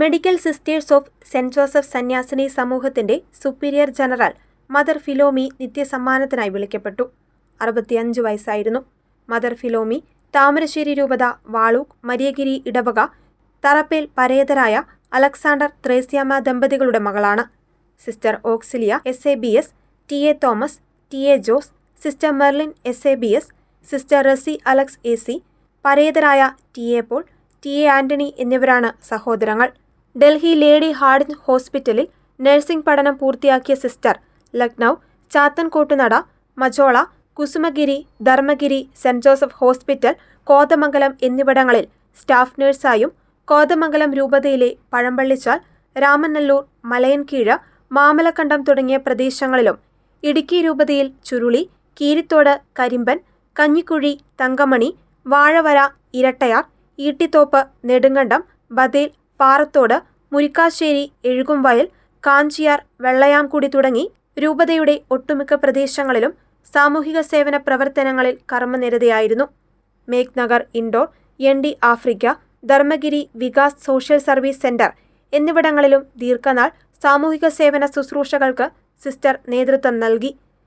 Medical sisters of Saint Joseph സന്യാസിനി സമൂഹത്തിന്റെ superior general mother Philomi നിത്യസമ്മാനത്തിനായി വിളിക്കപ്പെട്ടു. അറുപത്തിയഞ്ച് വയസ്സായിരുന്നു. മദർ ഫിലോമി താമരശ്ശേരി രൂപത വാളൂക്ക് മരിയഗിരി ഇടവക തറപ്പേൽ പരേതരായ അലക്സാണ്ടർ ത്രേസ്യാമ ദമ്പതികളുടെ മകളാണ്. Sister Auxilia S A B S T A Thomas T A Jose sister Merlin S A B S sister Rasi Alex A C പരേതരായ T A Paul T A Antony എന്നിവരാണ് സഹോദരങ്ങൾ. Delhi lady Hardinge ഹോസ്പിറ്റലിൽ nursing പഠനം പൂർത്തിയാക്കിയ sister Lucknow Chathankottunada Majola Kusumagiri Dharmagiri Saint Joseph hospital Kothamangalam എന്നിവിടങ്ങളിൽ staff നഴ്സായും Kothamangalam രൂപതയിലെ പഴമ്പള്ളിച്ചാൽ രാമനല്ലൂർ മലയൻകീഴ് മാമലക്കണ്ടം തുടങ്ങിയ പ്രദേശങ്ങളിലും ഇടുക്കി രൂപതയിൽ ചുരുളി കീരിത്തോട് കരിമ്പൻ കഞ്ഞിക്കുഴി തങ്കമണി വാഴവര ഇരട്ടയാർ ഈട്ടിത്തോപ്പ് നെടുങ്കണ്ടം ബദേൽ പാറത്തോട് മുരിക്കാശ്ശേരി എഴുകുംവയൽ കാഞ്ചിയാർ വെള്ളയാംകുടി തുടങ്ങി രൂപതയുടെ ഒട്ടുമിക്ക പ്രദേശങ്ങളിലും സാമൂഹിക സേവന പ്രവർത്തനങ്ങളിൽ കർമ്മനിരതയായിരുന്നു. Meghnagar Indore N D Africa Dharmagiri Vikas social service centre എന്നിവിടങ്ങളിലും ദീർഘനാൾ സാമൂഹിക സേവന ശുശ്രൂഷകൾക്ക് സിസ്റ്റർ നേതൃത്വം നൽകി.